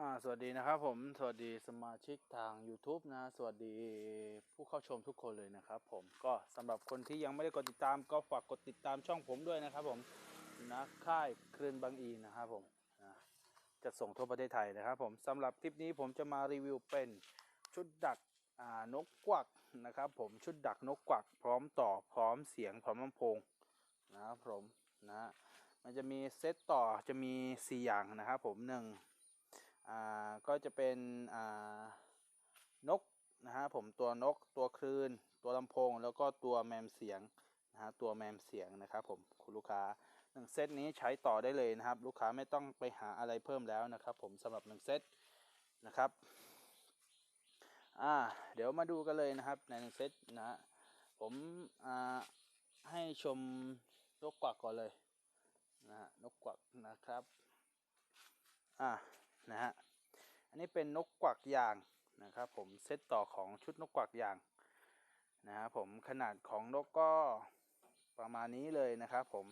อ่าสวัสดีนะครับผมสวัสดีสมาชิกทาง YouTube นะ สวัสดีผู้เข้าชมทุกคนเลยนะครับผมก็สำหรับคนที่ยังไม่ได้กดติดตามก็ฝากกดติดตามช่องผมด้วยนะครับผมนะค่ายคลื่นบางอีนะครับผมนะจะส่งทั่วประเทศไทยนะครับผมสำหรับคลิปนี้ผมจะมารีวิวเป็นชุดดักอ่านกกวักนะครับผมชุดดักนกกวัก พร้อมต่อพร้อมเสียงพร้อมลำโพงนะครับผมนะมันจะมีเซตต่อจะมี 4 อย่างนะครับผมหนึ่ง อ่าก็จะเป็นอ่านกนะฮะผมตัวนกตัวคลื่น ตัวลำโพง แล้วก็ตัวแมมเสียงนะฮะตัวแมมเสียงนะครับผมคุณลูกค้าหนึ่งเซตนี้ใช้ต่อได้เลยนะครับ ลูกค้าไม่ต้องไปหาอะไรเพิ่มแล้วนะครับ ผมสำหรับหนึ่งเซตนะครับอ่าเดี๋ยวมาดูกันเลยนะครับในหนึ่งเซตนะฮะผมอ่าให้ชมนกกวักก่อนเลยนะฮะนกกวักนะครับอ่า นะฮะ อันนี้เป็นนกกวักยางนะครับผมเซตต่อของชุดนกกวักยางนะครับผมขนาดของนกก็ประมาณนี้เลยนะครับผม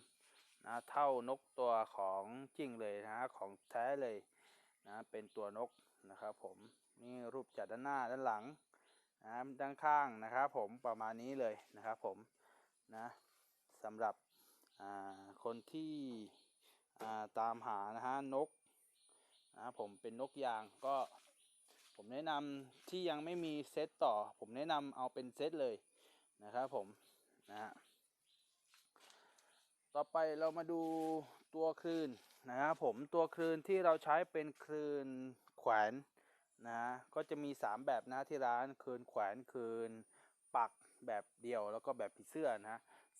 นะเท่านกตัวของจริงเลยนะฮะของแท้เลยนะเป็นตัวนกนะครับผมนี่รูปจัดด้านหน้าด้านหลังนะด้านข้างนะครับผมประมาณนี้เลยนะครับผมนะสำหรับคนที่ตามหานะฮะนก นะครับผมเป็นนกยางก็ ผมแนะนำที่ยังไม่มีเซตต่อ ผมแนะนำเอาเป็นเซตเลยนะครับผมนะฮะต่อไปเรามาดูตัวคลื่นนะครับผมตัวคลื่นที่เราใช้เป็นคลื่นแขวนนะก็จะมี 3 แบบนะที่ร้านคลื่นแขวนคลื่นปักแบบเดียวแล้วก็แบบผีเสื้อนะ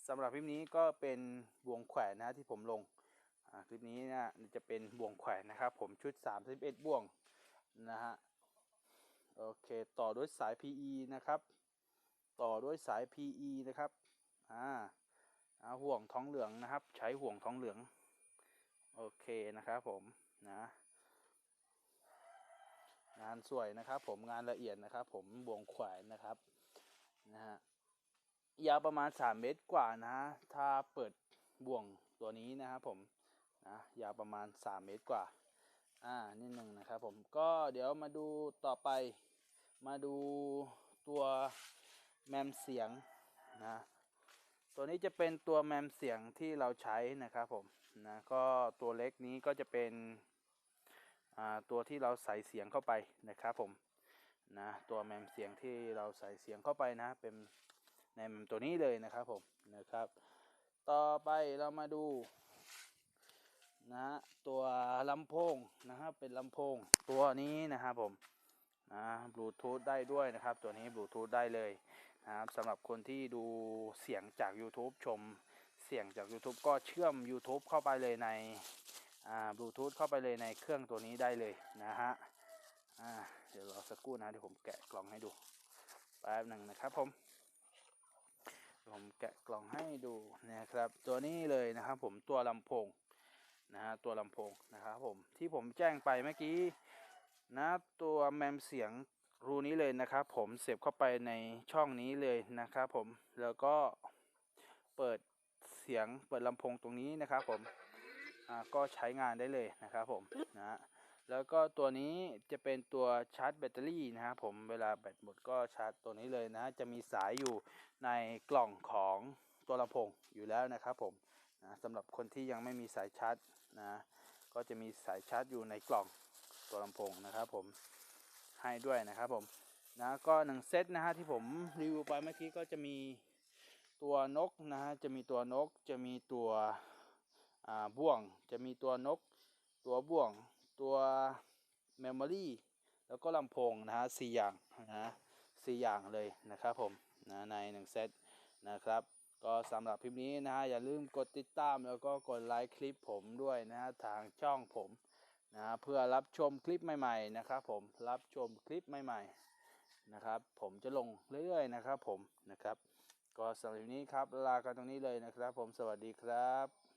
สำหรับคลิปนี้ก็เป็นวงแขวนนะที่ผมลง คลิปนี้นะจะเป็นบ่วงแขวนนะครับ ผมชุด 31 บ่วงนะฮะโอเคต่อด้วยสาย PE นะครับ ต่อด้วยสาย PE นะครับอ่าอ่าห่วงท้องเหลืองนะครับ ใช้ห่วงท้องเหลืองโอเคนะครับผมนะงานสวยนะครับ ผมงานละเอียดนะครับ ผมบ่วงแขวนนะครับนะฮะยาวประมาณ 3 เมตรกว่านะถ้าเปิดบ่วงตัวนี้นะครับผม นะยาวประมาณ 3 เมตรกว่าอ่านิดหนึ่งนะครับผมก็เดี๋ยวมาดูต่อไปมาดูตัวแมมเสียงนะตัวนี้จะเป็นตัวแมมเสียงที่เราใช้นะครับผมนะก็ตัวเล็กนี้ก็จะเป็นอ่าตัวที่เราใส่เสียงเข้าไปนะครับผมนะตัวแมมเสียงที่เราใส่เสียงเข้าไปนะเป็นในแมมตัวนี้เลยนะครับผมนะครับ ต่อไปเรามาดู นะฮะตัวลำโพงนะครับเป็นลำโพงตัวนี้นะครับผมนะบลูทูธได้ด้วยนะครับ ตัวนี้บลูทูธได้เลยนะครับสำหรับคนที่ดูเสียงจาก YouTube ชมเสียงจาก YouTube ก็เชื่อม YouTube เข้าไปเลยในอ่าบลูทูธเข้าไปเลยในเครื่องตัวนี้ได้เลยนะฮะอ่าเดี๋ยวรอสักครู่นะเดี๋ยวผมแกะกล่องให้ดูแป๊บหนึ่งนะครับผมผมแกะกล่องให้ดูนะครับ ตัวนี้เลยนะครับผมตัวลำโพง นะฮะตัวลำโพงนะครับผมที่ผมแจ้งไปเมื่อกี้นะตัวแมมเสียงรูนี้เลยนะครับผมเสียบเข้าไปในช่องนี้เลยนะครับผมแล้วก็เปิดเสียงเปิดลำโพงตรงนี้นะครับผมอ่าก็ใช้งานได้เลยนะครับผมนะฮะแล้วก็ตัวนี้จะเป็นตัวชาร์จแบตเตอรี่นะครับผมเวลาแบตหมดก็ชาร์จตัวนี้เลยนะจะมีสายอยู่ในกล่องของตัวลำโพงอยู่แล้วนะครับผม นะสำหรับคนที่ยังไม่มีสายชาร์จนะก็จะมีสายชาร์จอยู่ในกล่องตัวลำโพงนะครับผมให้ด้วยนะครับผมนะก็หนึ่งเซตนะฮะที่ผมรีวิวไปเมื่อกี้ก็จะมีตัวนกนะฮะจะมีตัวนกจะมีตัวอ่าบ่วง จะมีตัวนก ตัวบ่วง ตัวเมมโมรี่แล้วก็ลำโพงนะฮะสี่อย่างนะสี่อย่างเลยนะครับผมนะในหนึ่งเซตนะครับ ก็สำหรับคลิปนี้นะฮะอย่าลืมกดติดตามแล้วก็กดไลค์คลิปผมด้วยนะฮะทางช่องผมนะฮะเพื่อรับชมคลิปใหม่ๆนะครับผมรับชมคลิปใหม่ๆนะครับ ผมจะลงเรื่อยๆนะครับผมนะครับ ก็สำหรับนี้ครับลากันตรงนี้เลยนะครับ ผมสวัสดีครับ